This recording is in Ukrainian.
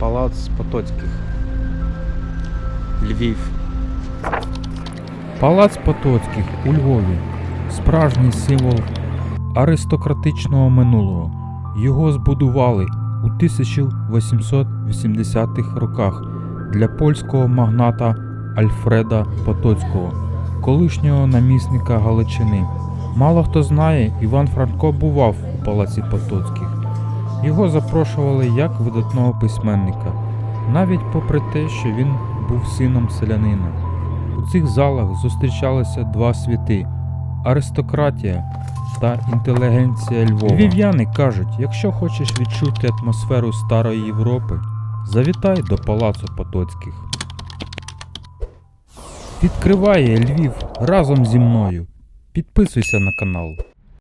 Палац Потоцьких. Львів. Палац Потоцьких у Львові справжній символ аристократичного минулого. Його збудували у 1880-х роках для польського магната Альфреда Потоцького, колишнього намісника Галичини. Мало хто знає, Іван Франко бував у палаці Потоцьких. Його запрошували як видатного письменника, навіть попри те, що він був сином селянина. У цих залах зустрічалися два світи аристократія та інтелігенція Львова. Львів'яни кажуть, якщо хочеш відчути атмосферу Старої Європи, завітай до палацу Потоцьких. Відкриває Львів разом зі мною. Підписуйся на канал.